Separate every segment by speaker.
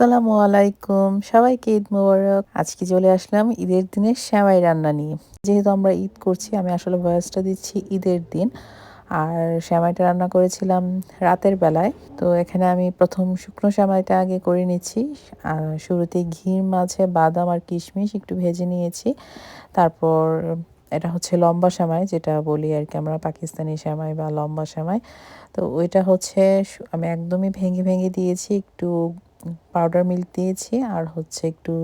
Speaker 1: আসসালামু আলাইকুম। সবাইকে ঈদ মোবারক। আজকে চলে আসলাম ঈদের দিনের সেমাই রান্না নিয়ে। যেহেতু আমরা ঈদ করছি, আমি আসলে ভয়েসটা দিচ্ছি ঈদের দিন। আর সেমাইটা রান্না করেছিলাম রাতের বেলায়। তো এখানে আমি প্রথম শুকনো সেমাইটা আগে করে নিচ্ছি। আর শুরুতে ঘির মাঝে বাদাম আর কিশমিশ একটু ভেজে নিয়েছি। তারপর এটা হচ্ছে লম্বা সেমাই, যেটা বলি আর কি আমরা পাকিস্তানি সেমাই বা লম্বা সেমাই। তো ওইটা হচ্ছে, আমি একদমই ভেঙে ভেঙে দিয়েছি, একটু পাউডার মিল্ক দিয়েছি আর হচ্ছে একটু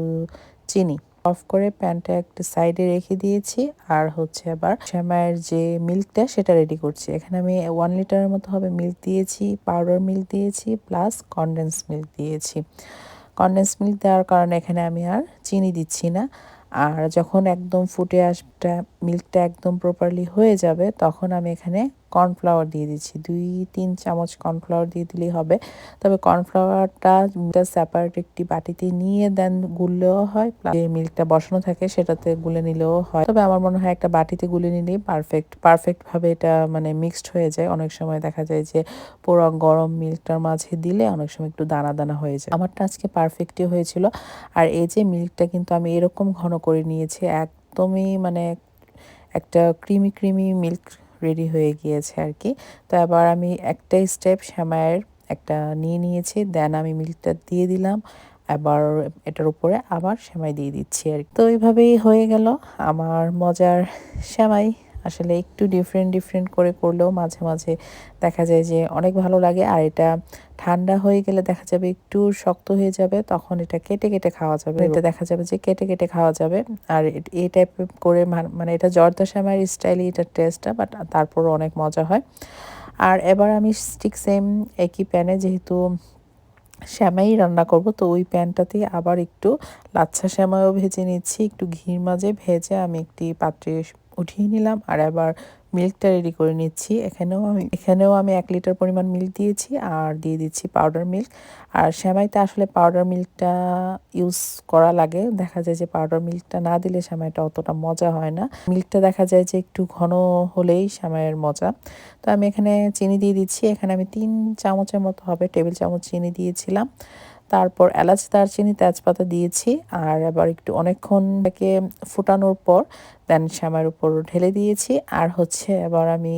Speaker 1: চিনি। অফ করে প্যানটা একটা সাইডে রেখে দিয়েছি আর হচ্ছে আবার শ্যামায়ের যে মিল্কটা সেটা রেডি করছি। এখানে আমি ওয়ান লিটারের মতো হবে মিল্ক দিয়েছি পাউডার মিল্ক দিয়েছি প্লাস কনডেন্স মিল্ক দিয়েছি। কনডেন্স মিল্ক দেওয়ার কারণে এখানে আমি আর চিনি দিচ্ছি না। আর যখন একদম ফুটে আসটা মিল্কটা একদম প্রপারলি হয়ে যাবে, তখন আমি এখানে কর্নফ্লাওয়ার দিয়ে দিচ্ছি। দুই, তিন চামচ কর্নফ্লাওয়ার দিয়ে দিলেই হবে। তবে কর্নফ্লাওয়ারটা সেপারেট একটি বাটিতে নিয়ে দেন গুললেও হয় যে মিল্কটা বসানো থাকে সেটাতে গুলে নিলেও হয়। তবে আমার মনে হয় একটা বাটিতে গুলে নিলেই পারফেক্ট পারফেক্টভাবে এটা মানে মিক্সড হয়ে যায়। অনেক সময় দেখা যায় যে পুরো গরম মিল্কটার মাঝে দিলে অনেক সময় একটু দানা দানা হয়ে যায়। আমারটা আজকে পারফেক্টই হয়েছিল। আর এই যে মিল্কটা কিন্তু আমি এরকম ঘন করে নিয়েছি একদমই মানে একটা ক্রিমি ক্রিমি মিল্ক রেডি হয়ে গিয়েছে আর কি। তো এবার আমি একটা স্টেপ শ্যামায়ের একটা নিয়ে নিয়েছি দেন আমি মিল্কটা দিয়ে দিলাম। আবার এটার উপরে আবার সেমাই দিয়ে দিচ্ছি আর তো এইভাবেই হয়ে গেল আমার মজার সেমাই আসলে একটু ডিফারেন্ট ডিফারেন্ট করে করলেও মাঝে মাঝে দেখা যায় যে অনেক ভালো লাগে। আর এটা ঠান্ডা হয়ে গেলে দেখা যাবে একটু শক্ত হয়ে যাবে তখন এটা কেটে কেটে খাওয়া যাবে। এটা দেখা যাবে যে কেটে কেটে খাওয়া যাবে। আর এই টাইপ করে মানে এটা জর্দা শ্যামার স্টাইলে এটার টেস্টটা বাট তারপরও অনেক মজা হয়। আর এবার আমি স্টিক সেম একই প্যানে যেহেতু শ্যামাই রান্না করব তো ওই প্যানটাতে আবার একটু লাচ্ছা শ্যামাইও ভেজে নিচ্ছি। একটু ঘির মাঝে ভেজে আমি একটি পাত্রে উঠিয়ে নিলাম আর এবার মিল্কটা রেডি করে নিচ্ছি। এখানেও আমি এখানেও আমি এক লিটার পরিমাণ মিল্ক দিয়েছি আর দিয়ে দিচ্ছি পাউডার মিল্ক আর শ্যামাইতে আসলে পাউডার মিল্কটা ইউজ করা লাগে। দেখা যায় যে পাউডার মিল্কটা না দিলে শ্যামাইটা অতটা মজা হয় না। মিল্কটা দেখা যায় যে একটু ঘন হলেই শ্যামাইয়ের মজা। তো আমি এখানে চিনি দিয়ে দিচ্ছি। এখানে আমি তিন চামচের মতো হবে টেবিল চামচ চিনি দিয়েছিলাম। তারপর এলাচ দারচিনি, তেজপাতা দিয়েছি আর আবার একটু অনেকক্ষণ থেকে ফুটানোর পর দেন শ্যামার উপর ঢেলে দিয়েছি। আর হচ্ছে এবার আমি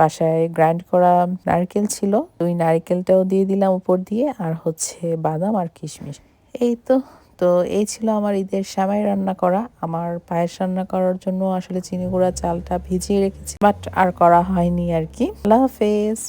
Speaker 1: বাসায় গ্রাইন্ড করা নারকেল ছিল ওই নারকেলটাও দিয়ে দিলাম উপর দিয়ে। আর হচ্ছে বাদাম আর কিশমিশ। এই তো তো এই ছিল আমার ঈদের শ্যামাই রান্না করা। আমার পায়েস রান্না করার জন্য আসলে চিনি গুঁড়া, চালটা ভিজিয়ে রেখেছি বাট আর করা হয়নি আর কি। আল্লাহ হাফেজ।